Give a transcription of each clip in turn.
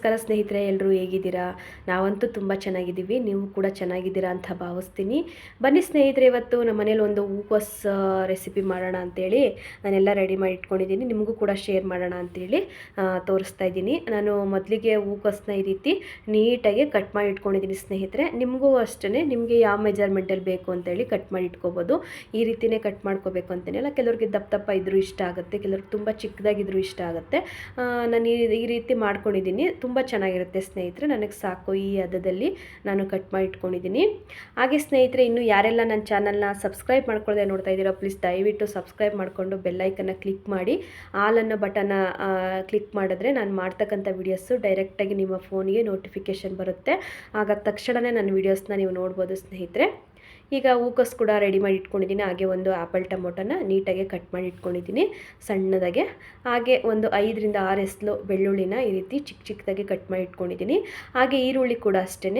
ನಮಸ್ಕಾರ ಸ್ನೇಹಿತರೆ ಎಲ್ಲರೂ ಹೇಗಿದ್ದೀರಾ? ನಾವಂತೂ ತುಂಬ ಚೆನ್ನಾಗಿದ್ದೀವಿ. ನೀವು ಕೂಡ ಚೆನ್ನಾಗಿದ್ದೀರಾ ಅಂತ ಭಾವಿಸ್ತೀನಿ. ಬನ್ನಿ ಸ್ನೇಹಿತರೆ, ಇವತ್ತು ನಮ್ಮ ಮನೇಲಿ ಒಂದು ಹೂಕೋಸ್ ರೆಸಿಪಿ ಮಾಡೋಣ ಅಂತೇಳಿ ನಾನೆಲ್ಲ ರೆಡಿ ಮಾಡಿ ಇಟ್ಕೊಂಡಿದ್ದೀನಿ. ನಿಮಗೂ ಕೂಡ ಶೇರ್ ಮಾಡೋಣ ಅಂತೇಳಿ ತೋರಿಸ್ತಾ ಇದ್ದೀನಿ. ನಾನು ಮೊದಲಿಗೆ ಹೂಕೋಸ್ನ ಈ ರೀತಿ ನೀಟಾಗಿ ಕಟ್ ಮಾಡಿ ಇಟ್ಕೊಂಡಿದ್ದೀನಿ ಸ್ನೇಹಿತರೆ. ನಿಮಗೂ ಅಷ್ಟೇ ನಿಮಗೆ ಯಾವ ಮೆಜರ್ಮೆಂಟಲ್ಲಿ ಬೇಕು ಅಂತೇಳಿ ಕಟ್ ಮಾಡಿ ಇಟ್ಕೋಬೋದು. ಈ ರೀತಿಯೇ ಕಟ್ ಮಾಡ್ಕೋಬೇಕು ಅಂತೇನಿಲ್ಲ ಕೆಲವ್ರಿಗೆ ದಪ್ಪ ದಪ್ಪ ಇದ್ದರೂ ಇಷ್ಟ ಆಗುತ್ತೆ, ಕೆಲವ್ರಿಗೆ ತುಂಬ ಚಿಕ್ಕದಾಗಿದ್ರೂ ಇಷ್ಟ ಆಗುತ್ತೆ. ನಾನು ಈ ರೀತಿ ಮಾಡ್ಕೊಂಡಿದ್ದೀನಿ. ಚೆನ್ನಾಗಿರುತ್ತೆ ಸ್ನೇಹಿತರೆ, ನನಗೆ ಸಾಕು ಈ ಹದದಲ್ಲಿ ನಾನು ಕಟ್ ಮಾಡಿ ಇಟ್ಕೊಂಡಿದ್ದೀನಿ. ಹಾಗೆ ಸ್ನೇಹಿತರೆ, ಇನ್ನು ಯಾರೆಲ್ಲ ನನ್ನ ಚಾನಲ್ನ ಸಬ್ಸ್ಕ್ರೈಬ್ ಮಾಡ್ಕೊಳ್ಳದೆ ನೋಡ್ತಾ ಇದ್ದೀರಾ, ಪ್ಲೀಸ್ ದಯವಿಟ್ಟು ಸಬ್ಸ್ಕ್ರೈಬ್ ಮಾಡಿಕೊಂಡು ಬೆಲ್ಲೈಕನ್ನು ಕ್ಲಿಕ್ ಮಾಡಿ. ಆಲ್ ಅನ್ನೋ ಬಟನ್ನ ಕ್ಲಿಕ್ ಮಾಡಿದ್ರೆ ನಾನು ಮಾಡ್ತಕ್ಕಂಥ ವೀಡಿಯೋಸು ಡೈರೆಕ್ಟಾಗಿ ನಿಮ್ಮ ಫೋನಿಗೆ ನೋಟಿಫಿಕೇಷನ್ ಬರುತ್ತೆ. ಆಗ ತಕ್ಷಣವೇ ನನ್ನ ವೀಡಿಯೋಸ್ನ ನೀವು ನೋಡ್ಬೋದು ಸ್ನೇಹಿತರೆ. ಈಗ ಹೂಕೋಸ್ ಕೂಡ ರೆಡಿ ಮಾಡಿ ಇಟ್ಕೊಂಡಿದ್ದೀನಿ. ಹಾಗೆ ಒಂದು ಆ್ಯಪಲ್ ಟೊಮೊಟೊನ ನೀಟಾಗಿ ಕಟ್ ಮಾಡಿ ಇಟ್ಕೊಂಡಿದ್ದೀನಿ. ಸಣ್ಣದಾಗೆ. ಹಾಗೆ ಒಂದು ಐದರಿಂದ ಆರು ಎಸ್ಲು ಬೆಳ್ಳುಳ್ಳಿನ ಈ ರೀತಿ ಚಿಕ್ಕ ಚಿಕ್ಕದಾಗಿ ಕಟ್ ಮಾಡಿ ಇಟ್ಕೊಂಡಿದ್ದೀನಿ. ಹಾಗೆ ಈರುಳ್ಳಿ ಕೂಡ ಅಷ್ಟೇ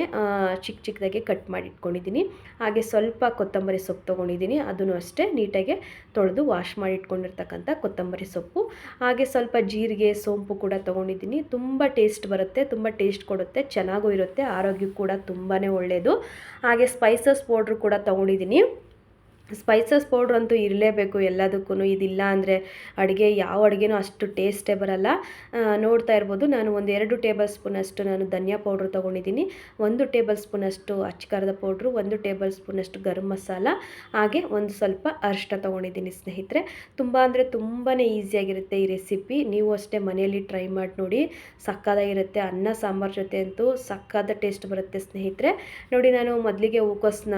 ಚಿಕ್ಕ ಚಿಕ್ಕದಾಗಿ ಕಟ್ ಮಾಡಿ ಇಟ್ಕೊಂಡಿದ್ದೀನಿ. ಹಾಗೆ ಸ್ವಲ್ಪ ಕೊತ್ತಂಬರಿ ಸೊಪ್ಪು ತೊಗೊಂಡಿದ್ದೀನಿ. ಅದನ್ನು ಅಷ್ಟೇ ನೀಟಾಗಿ ತೊಳೆದು ವಾಶ್ ಮಾಡಿ ಇಟ್ಕೊಂಡಿರ್ತಕ್ಕಂಥ ಕೊತ್ತಂಬರಿ ಸೊಪ್ಪು. ಹಾಗೆ ಸ್ವಲ್ಪ ಜೀರಿಗೆ, ಸೋಂಪು ಕೂಡ ತೊಗೊಂಡಿದ್ದೀನಿ. ತುಂಬ ಟೇಸ್ಟ್ ಬರುತ್ತೆ, ತುಂಬ ಟೇಸ್ಟ್ ಕೊಡುತ್ತೆ, ಚೆನ್ನಾಗೂ ಇರುತ್ತೆ, ಆರೋಗ್ಯಕ್ಕೂ ಕೂಡ ತುಂಬಾ ಒಳ್ಳೆಯದು ಹಾಗೆ ಸ್ಪೈಸಸ್ ಪೌಡ್ರು ಕೂಡ ತೊಗೊಂಡಿದ್ದೀನಿ. ಸ್ಪೈಸಸ್ ಪೌಡ್ರ್ ಅಂತೂ ಇರಲೇಬೇಕು ಎಲ್ಲದಕ್ಕೂ ಇದಿಲ್ಲ ಅಂದರೆ ಅಡುಗೆ ಯಾವ ಅಡುಗೆನೂ ಅಷ್ಟು ಟೇಸ್ಟೇ ಬರಲ್ಲ. ನೋಡ್ತಾ ಇರ್ಬೋದು. ನಾನು ಒಂದು ಎರಡು ಟೇಬಲ್ ಸ್ಪೂನಷ್ಟು ನಾನು ಧನಿಯಾ ಪೌಡ್ರ್ ತೊಗೊಂಡಿದ್ದೀನಿ. ಒಂದು ಟೇಬಲ್ ಸ್ಪೂನಷ್ಟು ಅಚ್ಚಕಾರದ ಪೌಡ್ರು ಒಂದು ಟೇಬಲ್ ಸ್ಪೂನಷ್ಟು ಗರಂ ಮಸಾಲ, ಹಾಗೆ ಒಂದು ಸ್ವಲ್ಪ ಅರಿಶಿನ ತೊಗೊಂಡಿದ್ದೀನಿ ಸ್ನೇಹಿತರೆ. ತುಂಬ ಅಂದರೆ ತುಂಬಾ ಈಸಿಯಾಗಿರುತ್ತೆ ಈ ರೆಸಿಪಿ ನೀವು ಅಷ್ಟೇ ಮನೆಯಲ್ಲಿ ಟ್ರೈ ಮಾಡಿ ನೋಡಿ. ಸಕ್ಕದಾಗಿರುತ್ತೆ. ಅನ್ನ, ಸಾಂಬಾರು ಜೊತೆ ಅಂತೂ ಸಕ್ಕದ ಟೇಸ್ಟ್ ಬರುತ್ತೆ ಸ್ನೇಹಿತರೆ. ನೋಡಿ, ನಾನು ಮೊದಲಿಗೆ ಹೂಕೋಸ್ನ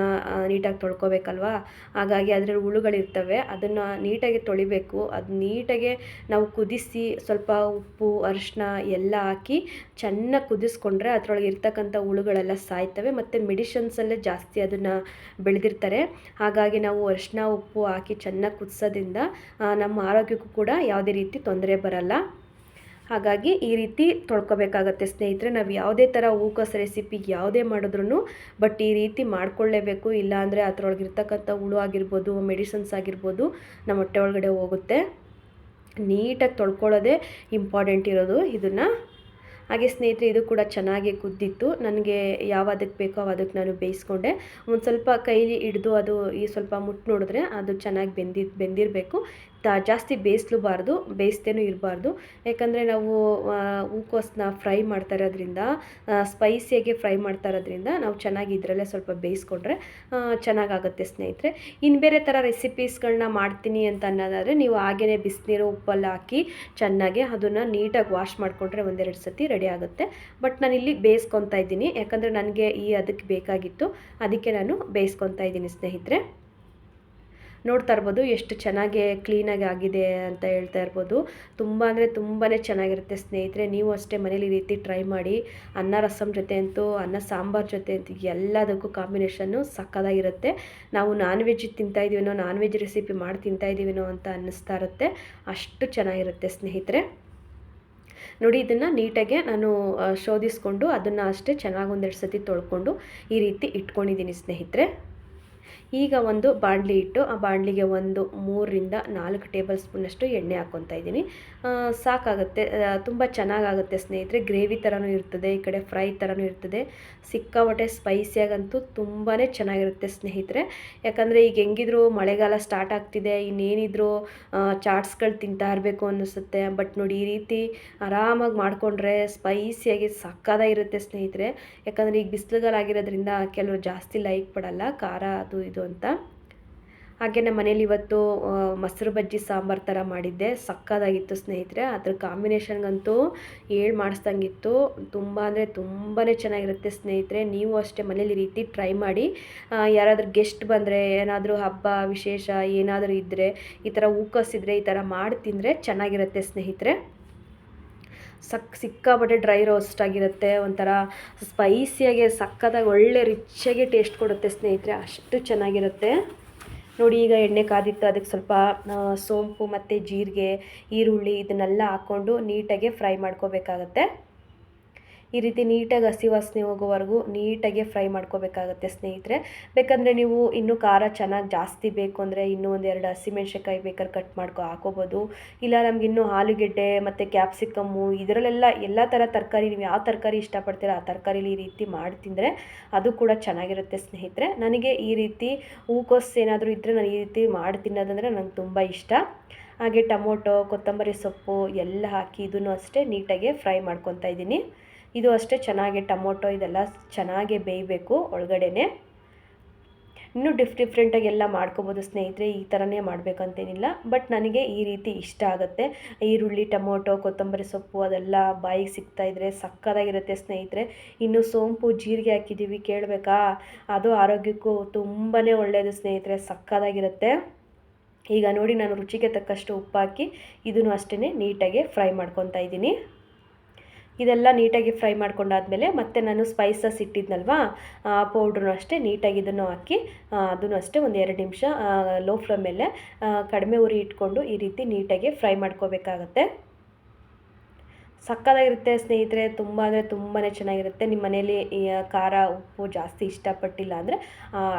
ನೀಟಾಗಿ ತೊಳ್ಕೊಬೇಕಲ್ವಾ? ಹಾಗಾಗಿ ಅದರಲ್ಲಿ ಹುಳುಗಳಿರ್ತವೆ, ಅದನ್ನು ನೀಟಾಗಿ ತೊಳಿಬೇಕು. ಅದು ನೀಟಾಗಿ ನಾವು ಕುದಿಸಿ ಸ್ವಲ್ಪ ಉಪ್ಪು ಅರಿಶಿನ ಎಲ್ಲ ಹಾಕಿ ಚೆನ್ನಾಗಿ ಕುದಿಸ್ಕೊಂಡ್ರೆ ಅದರೊಳಗೆ ಇರ್ತಕ್ಕಂಥ ಹುಳುಗಳೆಲ್ಲ ಸಾಯ್ತವೆ ಮತ್ತು ಮೆಡಿಷನ್ಸಲ್ಲೇ ಜಾಸ್ತಿ ಅದನ್ನು ಬೆಳೆದಿರ್ತಾರೆ. ಹಾಗಾಗಿ ನಾವು ಅರಿಶಿನ ಉಪ್ಪು ಹಾಕಿ ಚೆನ್ನಾಗಿ ಕುದಿಸೋದ್ರಿಂದ ನಮ್ಮ ಆರೋಗ್ಯಕ್ಕೂ ಕೂಡ ಯಾವುದೇ ರೀತಿ ತೊಂದರೆ ಬರಲ್ಲ. ಹಾಗಾಗಿ ಈ ರೀತಿ ತೊಳ್ಕೊಬೇಕಾಗತ್ತೆ. ಸ್ನೇಹಿತರೆ, ನಾವು ಯಾವುದೇ ಥರ ಹೂಕೋಸ್ ರೆಸಿಪಿ ಯಾವುದೇ ಮಾಡಿದ್ರೂ ಬಟ್ ಈ ರೀತಿ ಮಾಡ್ಕೊಳ್ಳೇಬೇಕು. ಇಲ್ಲಾಂದರೆ ಅದರೊಳಗೆ ಇರ್ತಕ್ಕಂಥ ಹುಳು ಆಗಿರ್ಬೋದು ಮೆಡಿಸನ್ಸ್ ಆಗಿರ್ಬೋದು ನಮ್ಮ ಹೊಟ್ಟೆ ಒಳಗಡೆ ಹೋಗುತ್ತೆ. ನೀಟಾಗಿ ತೊಳ್ಕೊಳ್ಳೋದೇ ಇಂಪಾರ್ಟೆಂಟ್ ಇರೋದು ಇದನ್ನು. ಹಾಗೆ ಸ್ನೇಹಿತರೆ, ಇದು ಕೂಡ ಚೆನ್ನಾಗಿ ಕುದ್ದಿತ್ತು. ನನಗೆ ಯಾವ ಅದಕ್ಕೆ ಬೇಕೋ ಅದಕ್ಕೆ ನಾನು ಬೇಯಿಸ್ಕೊಂಡೆ. ಒಂದು ಸ್ವಲ್ಪ ಕೈಲಿ ಹಿಡಿದು ಅದು ಈ ಸ್ವಲ್ಪ ಮುಟ್ಟು ನೋಡಿದ್ರೆ ಅದು ಚೆನ್ನಾಗಿ ಬೆಂದಿ, ಬೆಂದಿರಬೇಕು. ಜಾಸ್ತಿ ಬೇಯಿಸ್ಲೂಬಾರ್ದು ಬೇಯಿಸ್ತೇನೂ ಇರಬಾರ್ದು. ಯಾಕಂದರೆ ನಾವು ಹೂಕೋಸ್ನ ಹೂಕೋಸನ್ನ ಫ್ರೈ ಮಾಡ್ತಾ ಇರೋದ್ರಿಂದ ಸ್ಪೈಸಿಯಾಗಿ ಫ್ರೈ ಮಾಡ್ತಾ ಇರೋದ್ರಿಂದ ನಾವು ಚೆನ್ನಾಗಿ ಇದರಲ್ಲೇ ಸ್ವಲ್ಪ ಬೇಯಿಸ್ಕೊಂಡ್ರೆ ಚೆನ್ನಾಗಾಗುತ್ತೆ ಸ್ನೇಹಿತರೆ. ಇನ್ನು ಬೇರೆ ಥರ ರೆಸಿಪೀಸ್ಗಳನ್ನ ಮಾಡ್ತೀನಿ ಅಂತ ಅನ್ನೋದಾದರೆ, ನೀವು ಹಾಗೆಯೇ ಬಿಸಿನೀರು, ಉಪ್ಪಲ್ಲಿ ಹಾಕಿ ಚೆನ್ನಾಗಿ ಅದನ್ನು ನೀಟಾಗಿ ವಾಶ್ ಮಾಡಿಕೊಂಡ್ರೆ ಒಂದೆರಡು ಸತಿ ರೆಡಿ ಆಗುತ್ತೆ. ಬಟ್ ನಾನು ಇಲ್ಲಿ ಬೇಯಿಸ್ಕೊತಾ ಇದ್ದೀನಿ. ಯಾಕಂದರೆ ನನಗೆ ಈ ಅದಕ್ಕೆ ಬೇಕಾಗಿತ್ತು. ಅದಕ್ಕೆ ನಾನು ಬೇಯಿಸ್ಕೊತಾ ಇದ್ದೀನಿ, ಸ್ನೇಹಿತರೆ. ನೋಡ್ತಾ ಇರ್ಬೋದು ಎಷ್ಟು ಚೆನ್ನಾಗಿ ಕ್ಲೀನಾಗಿ ಆಗಿದೆ ಅಂತ ಹೇಳ್ತಾ ಇರ್ಬೋದು. ತುಂಬ ಅಂದರೆ ತುಂಬಾ ಚೆನ್ನಾಗಿರುತ್ತೆ, ಸ್ನೇಹಿತರೆ. ನೀವು ಅಷ್ಟೇ ಮನೇಲಿ ಈ ರೀತಿ ಟ್ರೈ ಮಾಡಿ ಅನ್ನ ರಸಮ್ ಜೊತೆ ಅಂತೂ, ಅನ್ನ ಸಾಂಬಾರು ಜೊತೆ ಅಂತೂ ಎಲ್ಲದಕ್ಕೂ ಕಾಂಬಿನೇಷನ್ನು ಸಕ್ಕದಾಗಿರುತ್ತೆ. ನಾವು ನಾನ್ ವೆಜ್ ತಿಂತಾ ಇದೀವಿನೋ ನಾನ್ ವೆಜ್ ರೆಸಿಪಿ ಮಾಡಿ ತಿಂತಾ ಇದ್ದೀವಿನೋ ಅಂತ ಅನ್ನಿಸ್ತಾ ಇರುತ್ತೆ. ಅಷ್ಟು ಚೆನ್ನಾಗಿರುತ್ತೆ, ಸ್ನೇಹಿತರೆ. ನೋಡಿ, ಇದನ್ನು ನೀಟಾಗೆ ನಾನು ಶೋಧಿಸ್ಕೊಂಡು ಅದನ್ನು ಅಷ್ಟೇ ಚೆನ್ನಾಗಿ ಒಂದೆರಡು ಸತಿ ತೊಳ್ಕೊಂಡು ಈ ರೀತಿ ಇಟ್ಕೊಂಡಿದ್ದೀನಿ ಸ್ನೇಹಿತರೆ. ಈಗ ಒಂದು ಬಾಣಲಿ ಇಟ್ಟು ಆ ಬಾಣಲಿಗೆ ಒಂದು ಮೂರರಿಂದ ನಾಲ್ಕು ಟೇಬಲ್ ಸ್ಪೂನಷ್ಟು ಎಣ್ಣೆ ಹಾಕ್ಕೊತಾ ಇದ್ದೀನಿ. ಸಾಕಾಗುತ್ತೆ. ತುಂಬ ಚೆನ್ನಾಗಾಗುತ್ತೆ ಸ್ನೇಹಿತರೆ. ಗ್ರೇವಿ ಥರನೂ ಇರ್ತದೆ, ಈ ಕಡೆ ಫ್ರೈ ಥರನೂ ಇರ್ತದೆ. ಸಿಕ್ಕಾಪಟ್ಟೆ ಸ್ಪೈಸಿಯಾಗಂತೂ ತುಂಬಾ ಚೆನ್ನಾಗಿರುತ್ತೆ ಸ್ನೇಹಿತರೆ. ಯಾಕಂದರೆ ಈಗ ಹೆಂಗಿದ್ರು ಮಳೆಗಾಲ ಸ್ಟಾರ್ಟ್ ಆಗ್ತಿದೆ, ಇನ್ನೇನಿದ್ರು ಚಾಟ್ಸ್ಗಳು ತಿಂತಾ ಇರಬೇಕು ಅನ್ನಿಸುತ್ತೆ. ಬಟ್ ನೋಡಿ ಈ ರೀತಿ ಆರಾಮಾಗಿ ಮಾಡಿಕೊಂಡ್ರೆ ಸ್ಪೈಸಿಯಾಗಿ ಸಕ್ಕದಾಗಿರುತ್ತೆ ಸ್ನೇಹಿತರೆ. ಯಾಕಂದರೆ ಈಗ ಬಿಸಿಲುಗಾಲ ಆಗಿರೋದ್ರಿಂದ ಕೆಲವರು ಜಾಸ್ತಿ ಲೈಕ್ ಪಡಲ್ಲ, ಖಾರ ಅದು ಇದು ಅಂತ. ಹಾಗೆ ನಮ್ಮ ಮನೇಲಿ ಇವತ್ತು ಮೊಸರು ಬಜ್ಜಿ, ಸಾಂಬಾರು ಥರ ಮಾಡಿದ್ದೆ. ಸಕ್ಕದಾಗಿತ್ತು ಸ್ನೇಹಿತರೆ. ಅದ್ರ ಕಾಂಬಿನೇಷನ್ಗಂತೂ ಹೇಳಿ ಮಾಡಿಸ್ದಂಗಿತ್ತು. ತುಂಬ ಅಂದರೆ ತುಂಬಾ ಚೆನ್ನಾಗಿರುತ್ತೆ ಸ್ನೇಹಿತರೆ. ನೀವು ಅಷ್ಟೇ ಮನೇಲಿ ರೀತಿ ಟ್ರೈ ಮಾಡಿ. ಯಾರಾದರೂ ಗೆಸ್ಟ್ ಬಂದರೆ, ಏನಾದರೂ ಹಬ್ಬ, ವಿಶೇಷ ಏನಾದರೂ ಇದ್ದರೆ ಈ ಥರ ಹೂಕೋಸಿದ್ರೆ ಈ ಥರ ಮಾಡಿ ತಿಂದರೆ ಚೆನ್ನಾಗಿರುತ್ತೆ ಸ್ನೇಹಿತರೆ. ಸಕ್ ಸಿಕ್ಕಾಪಟ್ಟೆ ಡ್ರೈ ರೋಸ್ಟ್ ಆಗಿರುತ್ತೆ, ಒಂಥರ ಸ್ಪೈಸಿಯಾಗಿ, ಸಕ್ಕತ್ತಾಗಿ, ಒಳ್ಳೆ ರಿಚ್ಚಾಗಿ ಟೇಸ್ಟ್ ಕೊಡುತ್ತೆ ಸ್ನೇಹಿತರೆ. ಅಷ್ಟು ಚೆನ್ನಾಗಿರುತ್ತೆ. ನೋಡಿ, ಈಗ ಎಣ್ಣೆ ಕಾದಿತ್ತು, ಅದಕ್ಕೆ ಸ್ವಲ್ಪ ಸೋಂಪು ಮತ್ತು ಜೀರಿಗೆ, ಈರುಳ್ಳಿ ಇದನ್ನೆಲ್ಲ ಹಾಕ್ಕೊಂಡು ನೀಟಾಗಿ ಫ್ರೈ ಮಾಡ್ಕೋಬೇಕಾಗತ್ತೆ. ಈ ರೀತಿ ನೀಟಾಗಿ ಹಸಿ ವಾಸನೆ ಹೋಗೋವರೆಗೂ ನೀಟಾಗಿ ಫ್ರೈ ಮಾಡ್ಕೋಬೇಕಾಗತ್ತೆ ಸ್ನೇಹಿತರೆ. ಬೇಕಂದರೆ ನೀವು ಇನ್ನೂ ಖಾರ ಚೆನ್ನಾಗಿ ಜಾಸ್ತಿ ಬೇಕು ಅಂದರೆ ಇನ್ನೂ ಒಂದು ಎರಡು ಹಸಿಮೆಣ್ಸಿನ್ಕಾಯಿ ಬೇಕಾದ್ರೆ ಕಟ್ ಮಾಡ್ಕೊ ಹಾಕೋಬೋದು. ಇಲ್ಲ ನಮ್ಗೆ ಇನ್ನೂ ಆಲೂಗೆಡ್ಡೆ ಮತ್ತು ಕ್ಯಾಪ್ಸಿಕಮ್ಮು ಇದರಲ್ಲೆಲ್ಲ ಎಲ್ಲ ಥರ ತರಕಾರಿ ನೀವು ಯಾವ ತರಕಾರಿ ಇಷ್ಟಪಡ್ತೀರೋ ಆ ತರಕಾರಿಲಿ ಈ ರೀತಿ ಮಾಡಿ ತಿಂದರೆ ಅದು ಕೂಡ ಚೆನ್ನಾಗಿರುತ್ತೆ ಸ್ನೇಹಿತರೆ. ನನಗೆ ಈ ರೀತಿ ಹೂಕೋಸು ಏನಾದರೂ ಇದ್ದರೆ ನಾನು ಈ ರೀತಿ ಮಾಡಿ ತಿನ್ನೋದಂದರೆ ನಂಗೆ ತುಂಬ ಇಷ್ಟ. ಹಾಗೆ ಟೊಮೊಟೊ, ಕೊತ್ತಂಬರಿ ಸೊಪ್ಪು ಎಲ್ಲ ಹಾಕಿ ಇದನ್ನು ಅಷ್ಟೇ ನೀಟಾಗಿ ಫ್ರೈ ಮಾಡ್ಕೊತಾ ಇದ್ದೀನಿ. ಇದು ಅಷ್ಟೇ ಚೆನ್ನಾಗಿ ಟೊಮೊಟೊ ಇದೆಲ್ಲ ಚೆನ್ನಾಗೆ ಬೇಯಬೇಕು ಒಳಗಡೆನೆ. ಇನ್ನೂ ಡಿಫ್ ಡಿಫ್ರೆಂಟಾಗಿ ಎಲ್ಲ ಮಾಡ್ಕೋಬೋದು ಸ್ನೇಹಿತರೆ, ಈ ಥರನೇ ಮಾಡಬೇಕಂತೇನಿಲ್ಲ. ಬಟ್ ನನಗೆ ಈ ರೀತಿ ಇಷ್ಟ ಆಗುತ್ತೆ. ಈರುಳ್ಳಿ, ಟೊಮೊಟೊ, ಕೊತ್ತಂಬರಿ ಸೊಪ್ಪು ಅದೆಲ್ಲ ಬಾಯಿಗೆ ಸಿಗ್ತಾ ಇದ್ರೆ ಸಕ್ಕದಾಗಿರುತ್ತೆ ಸ್ನೇಹಿತರೆ. ಇನ್ನು ಸೋಂಪು, ಜೀರಿಗೆ ಹಾಕಿದ್ದೀವಿ, ಕೇಳಬೇಕಾ? ಅದು ಆರೋಗ್ಯಕ್ಕೂ ತುಂಬಾ ಒಳ್ಳೆಯದು ಸ್ನೇಹಿತರೆ ಸಕ್ಕದಾಗಿರುತ್ತೆ ಈಗ ನೋಡಿ ನಾನು ರುಚಿಗೆ ತಕ್ಕಷ್ಟು ಉಪ್ಪು ಹಾಕಿ ಇದನ್ನು ಅಷ್ಟೇ ನೀಟಾಗಿ ಫ್ರೈ ಮಾಡ್ಕೊತಾ ಇದ್ದೀನಿ. ಇದೆಲ್ಲ ನೀಟಾಗಿ ಫ್ರೈ ಮಾಡ್ಕೊಂಡಾದಮೇಲೆ ಮತ್ತೆ ನಾನು ಸ್ಪೈಸಸ್ ಇಟ್ಟಿದ್ನಲ್ವಾ, ಆ ಪೌಡ್ರೂ ಅಷ್ಟೇ ನೀಟಾಗಿ ಇದನ್ನು ಹಾಕಿ ಅದನ್ನು ಅಷ್ಟೇ ಒಂದು ಎರಡು ನಿಮಿಷ ಲೋ ಫ್ಲೇಮ್ ಮೇಲೆ ಕಡಿಮೆ ಉರಿ ಇಟ್ಕೊಂಡು ಈ ರೀತಿ ನೀಟಾಗಿ ಫ್ರೈ ಮಾಡ್ಕೋಬೇಕಾಗತ್ತೆ. ಸಕ್ಕದಾಗಿರುತ್ತೆ ಸ್ನೇಹಿತರೆ, ತುಂಬ ಅಂದರೆ ತುಂಬಾ ಚೆನ್ನಾಗಿರುತ್ತೆ. ನಿಮ್ಮ ಮನೇಲಿ ಖಾರ ಉಪ್ಪು ಜಾಸ್ತಿ ಇಷ್ಟಪಟ್ಟಿಲ್ಲ ಅಂದರೆ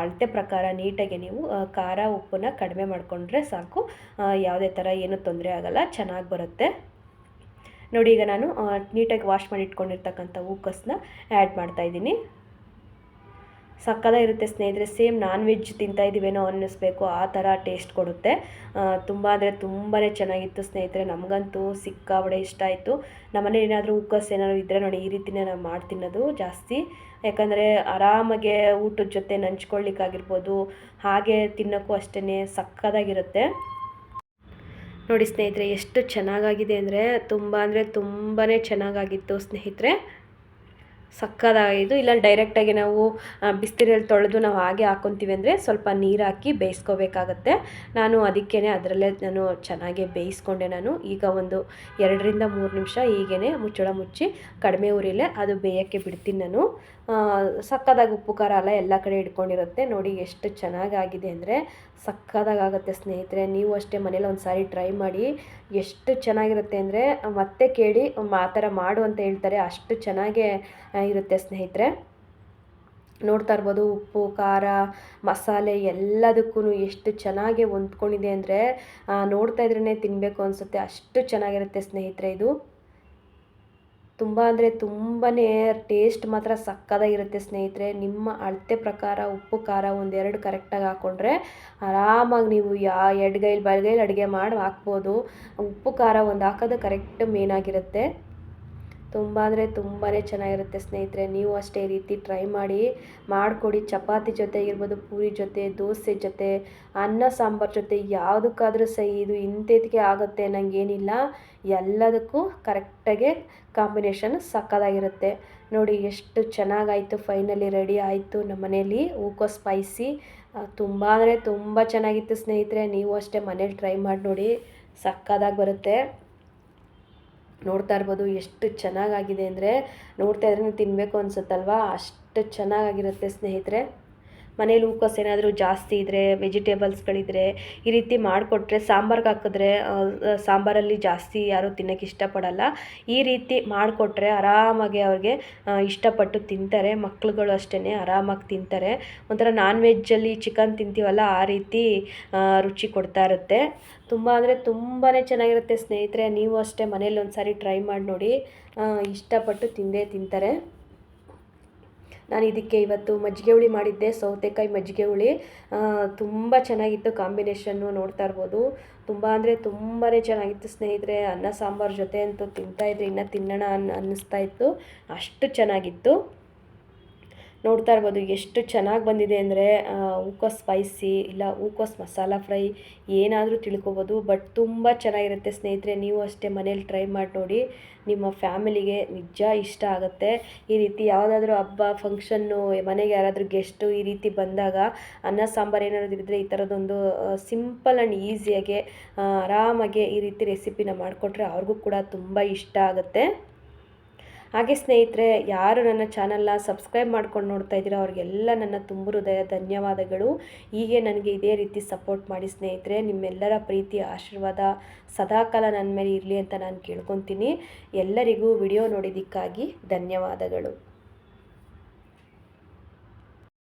ಅಳತೆ ಪ್ರಕಾರ ನೀಟಾಗಿ ನೀವು ಖಾರ ಉಪ್ಪನ್ನ ಕಡಿಮೆ ಮಾಡಿಕೊಂಡ್ರೆ ಸಾಕು. ಯಾವುದೇ ಥರ ಏನೂ ತೊಂದರೆ ಆಗೋಲ್ಲ, ಚೆನ್ನಾಗಿ ಬರುತ್ತೆ. ನೋಡಿ, ಈಗ ನಾನು ನೀಟಾಗಿ ವಾಶ್ ಮಾಡಿ ಇಟ್ಕೊಂಡಿರ್ತಕ್ಕಂಥ ಹೂಕಸನ್ನ ಆ್ಯಡ್ ಮಾಡ್ತಾಯಿದ್ದೀನಿ ಸಕ್ಕದಾಗಿರುತ್ತೆ ಸ್ನೇಹಿತರೆ ಸೇಮ್ ನಾನ್ ವೆಜ್ ತಿಂತಾ ಇದ್ದೀವೇನೋ ಅನ್ನಿಸ್ಬೇಕು, ಆ ಥರ ಟೇಸ್ಟ್ ಕೊಡುತ್ತೆ. ತುಂಬ ಅಂದರೆ ತುಂಬಾ ಚೆನ್ನಾಗಿತ್ತು ಸ್ನೇಹಿತರೆ, ನಮಗಂತೂ ಸಿಕ್ಕಾಬಡೆ ಇಷ್ಟ ಆಯಿತು. ನಮ್ಮನೆ ಏನಾದರೂ ಉಕ್ಕಸ್ ಏನಾದರೂ ಇದ್ದರೆ ನೋಡಿ, ಈ ರೀತಿನೇ ನಾವು ಮಾಡಿ ತಿನ್ನೋದು ಜಾಸ್ತಿ. ಯಾಕಂದರೆ ಆರಾಮಾಗೆ ಊಟದ ಜೊತೆ ನಂಚ್ಕೊಳ್ಳಿಕ್ಕಾಗಿರ್ಬೋದು, ಹಾಗೆ ತಿನ್ನೋಕ್ಕೂ ಅಷ್ಟೇ ಸಕ್ಕದಾಗಿರುತ್ತೆ. ನೋಡಿ ಸ್ನೇಹಿತರೆ ಎಷ್ಟು ಚೆನ್ನಾಗಾಗಿದೆ ಅಂದರೆ ತುಂಬ ಅಂದರೆ ತುಂಬಾ ಚೆನ್ನಾಗಾಗಿತ್ತು ಸ್ನೇಹಿತರೆ. ಸಕ್ಕದಾಗಿದ್ದು, ಇಲ್ಲ ಡೈರೆಕ್ಟಾಗಿ ನಾವು ಬಿಸಿನೀರಲ್ಲಿ ತೊಳೆದು ನಾವು ಹಾಗೆ ಹಾಕ್ಕೊತೀವಿ ಅಂದರೆ ಸ್ವಲ್ಪ ನೀರು ಹಾಕಿ ಬೇಯಿಸ್ಕೋಬೇಕಾಗತ್ತೆ. ನಾನು ಅದಕ್ಕೇ ಅದರಲ್ಲೇ ನಾನು ಚೆನ್ನಾಗಿ ಬೇಯಿಸ್ಕೊಂಡೆ ನಾನು. ಈಗ ಒಂದು ಎರಡರಿಂದ ಮೂರು ನಿಮಿಷ ಹೀಗೇ ಮುಚ್ಚಳ ಮುಚ್ಚಿ ಕಡಿಮೆ ಉರಿಲೆ ಅದು ಬೇಯೋಕ್ಕೆ ಬಿಡ್ತೀನಿ ನಾನು. ಸಕ್ಕದಾಗಿ ಉಪ್ಪು, ಖಾರ ಎಲ್ಲ ಎಲ್ಲ ಕಡೆ ಇಟ್ಕೊಂಡಿರುತ್ತೆ ನೋಡಿ ಎಷ್ಟು ಚೆನ್ನಾಗಾಗಿದೆ ಅಂದರೆ ಸಕ್ಕದಾಗುತ್ತೆ ಸ್ನೇಹಿತರೆ. ನೀವು ಅಷ್ಟೇ ಮನೇಲಿ ಒಂದು ಸಾರಿ ಟ್ರೈ ಮಾಡಿ ಎಷ್ಟು ಚೆನ್ನಾಗಿರುತ್ತೆ ಅಂದರೆ ಮತ್ತೆ ಕೇಳಿ ಆ ಥರ ಮಾಡು ಅಂತ ಹೇಳ್ತಾರೆ. ಅಷ್ಟು ಚೆನ್ನಾಗೇ ಇರುತ್ತೆ ಸ್ನೇಹಿತರೆ. ನೋಡ್ತಾ ಇರ್ಬೋದು ಉಪ್ಪು, ಖಾರ, ಮಸಾಲೆ ಎಲ್ಲದಕ್ಕೂ ಎಷ್ಟು ಚೆನ್ನಾಗಿ ಹೊಂದ್ಕೊಂಡಿದೆ ಅಂದರೆ ನೋಡ್ತಾ ಇದ್ರೇ ತಿನ್ನಬೇಕು ಅನಿಸುತ್ತೆ. ಅಷ್ಟು ಚೆನ್ನಾಗಿರುತ್ತೆ ಸ್ನೇಹಿತರೆ ಇದು. ತುಂಬ ಅಂದರೆ ತುಂಬಾ ಟೇಸ್ಟ್ ಮಾತ್ರ ಸಕ್ಕದಾಗಿರುತ್ತೆ ಸ್ನೇಹಿತರೆ. ನಿಮ್ಮ ಅಳತೆ ಪ್ರಕಾರ ಉಪ್ಪು, ಖಾರ ಒಂದೆರಡು ಕರೆಕ್ಟಾಗಿ ಹಾಕ್ಕೊಂಡ್ರೆ ಆರಾಮಾಗಿ ನೀವು ಯಾ, ಎಡ್ಗೈಲಿ, ಬಲಗೈಲಿ ಅಡುಗೆ ಮಾಡಿ ಹಾಕ್ಬೋದು. ಉಪ್ಪು, ಖಾರ ಒಂದು ಹಾಕೋದು ಕರೆಕ್ಟ್ ಮೇನಾಗಿರುತ್ತೆ ತುಂಬ ಅಂದರೆ ತುಂಬಾ ಚೆನ್ನಾಗಿರುತ್ತೆ ಸ್ನೇಹಿತರೆ. ನೀವು ಅಷ್ಟೇ ರೀತಿ ಟ್ರೈ ಮಾಡಿ, ಮಾಡಿಕೊಡಿ. ಚಪಾತಿ ಜೊತೆ ಇರ್ಬೋದು, ಪೂರಿ ಜೊತೆ, ದೋಸೆ ಜೊತೆ, ಅನ್ನ, ಸಾಂಬಾರು ಜೊತೆ, ಯಾವುದಕ್ಕಾದರೂ ಸಹ ಇದು ಇಂಥದ್ಕೆ ಆಗುತ್ತೆ ನನಗೇನಿಲ್ಲ ಎಲ್ಲದಕ್ಕೂ ಕರೆಕ್ಟಾಗೆ ಕಾಂಬಿನೇಷನ್ ಸಕ್ಕದಾಗಿರುತ್ತೆ. ನೋಡಿ ಎಷ್ಟು ಚೆನ್ನಾಗಾಯಿತು ಫೈನಲಿ ರೆಡಿ ಆಯಿತು ನಮ್ಮ ಮನೇಲಿ. ಹೂಕೋ ಸ್ಪೈಸಿ ತುಂಬ ಅಂದರೆ ತುಂಬ ಚೆನ್ನಾಗಿತ್ತು ಸ್ನೇಹಿತರೆ. ನೀವು ಅಷ್ಟೇ ಮನೇಲಿ ಟ್ರೈ ಮಾಡಿ ನೋಡಿ, ಸಕ್ಕದಾಗಿ ಬರುತ್ತೆ. ನೋಡ್ತಾ ಇರ್ಬೋದು ಎಷ್ಟು ಚೆನ್ನಾಗಾಗಿದೆ ಅಂದರೆ ನೋಡ್ತಾ ಇದ್ರೆ ತಿನ್ನಬೇಕು ಅನ್ಸುತ್ತಲ್ವಾ? ಅಷ್ಟು ಚೆನ್ನಾಗಿರುತ್ತೆ ಸ್ನೇಹಿತರೆ. ಮನೇಲಿ ಹೂಕೋಸ್ ಏನಾದರೂ ಜಾಸ್ತಿ ಇದ್ದರೆ ವೆಜಿಟೇಬಲ್ಸ್ಗಳಿದ್ರೆ ಈ ರೀತಿ ಮಾಡಿಕೊಟ್ರೆ, ಸಾಂಬಾರ್ಗೆ ಹಾಕಿದ್ರೆ ಸಾಂಬಾರಲ್ಲಿ ಜಾಸ್ತಿ ಯಾರೂ ತಿನ್ನೋಕ್ಕೆ ಇಷ್ಟಪಡಲ್ಲ. ಈ ರೀತಿ ಮಾಡಿಕೊಟ್ರೆ ಆರಾಮಾಗಿ ಅವ್ರಿಗೆ ಇಷ್ಟಪಟ್ಟು ತಿಂತಾರೆ. ಮಕ್ಳುಗಳು ಅಷ್ಟೇ ಆರಾಮಾಗಿ ತಿಂತಾರೆ. ಒಂಥರ ನಾನ್ ವೆಜ್ಜಲ್ಲಿ ಚಿಕನ್ ತಿಂತೀವಲ್ಲ, ಆ ರೀತಿ ರುಚಿ ಕೊಡ್ತಾ ಇರುತ್ತೆ. ತುಂಬ ಅಂದರೆ ತುಂಬಾ ಚೆನ್ನಾಗಿರುತ್ತೆ ಸ್ನೇಹಿತರೆ. ನೀವು ಅಷ್ಟೇ ಮನೇಲಿ ಒಂದು ಸಾರಿ ಟ್ರೈ ಮಾಡಿ ನೋಡಿ ಇಷ್ಟಪಟ್ಟು ತಿಂದೇ ತಿಂತಾರೆ. ನಾನು ಇದಕ್ಕೆ ಇವತ್ತು ಮಜ್ಜಿಗೆ ಹುಳಿ ಮಾಡಿದ್ದೆ, ಸೌತೆಕಾಯಿ ಮಜ್ಜಿಗೆ ಹುಳಿ. ತುಂಬ ಚೆನ್ನಾಗಿತ್ತು ಕಾಂಬಿನೇಷನ್ನು ನೋಡ್ತಾ ಇರ್ಬೋದು. ತುಂಬ ಅಂದರೆ ತುಂಬಾ ಚೆನ್ನಾಗಿತ್ತು ಸ್ನೇಹಿತರೆ, ಅನ್ನ ಸಾಂಬಾರು ಜೊತೆ ಅಂತೂ ತಿಂತಾಯಿದ್ರೆ ಇನ್ನೂ ತಿನ್ನೋಣ ಅನ್, ಅನ್ನಿಸ್ತಾ ಇತ್ತು. ಅಷ್ಟು ಚೆನ್ನಾಗಿತ್ತು. ನೋಡ್ತಾ ಇರ್ಬೋದು, ಎಷ್ಟು ಚೆನ್ನಾಗಿ ಬಂದಿದೆ ಅಂದರೆ ಹೂಕೋಸ್ ಸ್ಪೈಸಿ ಇಲ್ಲ ಹೂಕೋಸ್ ಮಸಾಲ ಫ್ರೈ ಏನಾದರೂ ತಿಳ್ಕೊಬೋದು, ಬಟ್ ತುಂಬ ಚೆನ್ನಾಗಿರುತ್ತೆ ಸ್ನೇಹಿತರೆ, ನೀವು ಅಷ್ಟೇ ಮನೇಲಿ ಟ್ರೈ ಮಾಡಿ ನೋಡಿ, ನಿಮ್ಮ ಫ್ಯಾಮಿಲಿಗೆ ನಿಜ ಇಷ್ಟ ಆಗುತ್ತೆ. ಈ ರೀತಿ ಯಾವುದಾದ್ರೂ ಹಬ್ಬ, ಫಂಕ್ಷನ್ನು, ಮನೆಗೆ ಯಾರಾದರೂ ಗೆಸ್ಟು ಈ ರೀತಿ ಬಂದಾಗ, ಅನ್ನ, ಸಾಂಬಾರು ಏನಾದರೂ ಇದ್ದರೆ ಈ ಥರದೊಂದು ಸಿಂಪಲ್ ಆ್ಯಂಡ್ ಈಸಿಯಾಗೆ ಆರಾಮಾಗೆ ಈ ರೀತಿ ರೆಸಿಪಿನ ಮಾಡಿಕೊಟ್ರೆ ಅವ್ರಿಗೂ ಕೂಡ ತುಂಬ ಇಷ್ಟ ಆಗುತ್ತೆ. ಹಾಗೆ ಸ್ನೇಹಿತರೆ, ಯಾರು ನನ್ನ ಚಾನಲ್ನ ಸಬ್ಸ್ಕ್ರೈಬ್ ಮಾಡ್ಕೊಂಡು ನೋಡ್ತಾ ಇದ್ದೀರೋ ಅವ್ರಿಗೆಲ್ಲ ನನ್ನ ತುಂಬ ಹೃದಯ ಧನ್ಯವಾದಗಳು. ಹೀಗೆ ನನಗೆ ಇದೇ ರೀತಿ ಸಪೋರ್ಟ್ ಮಾಡಿ ಸ್ನೇಹಿತರೆ, ನಿಮ್ಮೆಲ್ಲರ ಪ್ರೀತಿ ಆಶೀರ್ವಾದ ಸದಾಕಾಲ ನನ್ನ ಮೇಲೆ ಇರಲಿ ಅಂತ ನಾನು ಕೇಳ್ಕೊತೀನಿ. ಎಲ್ಲರಿಗೂ ವಿಡಿಯೋ ನೋಡಿದ್ದಕ್ಕಾಗಿ ಧನ್ಯವಾದಗಳು.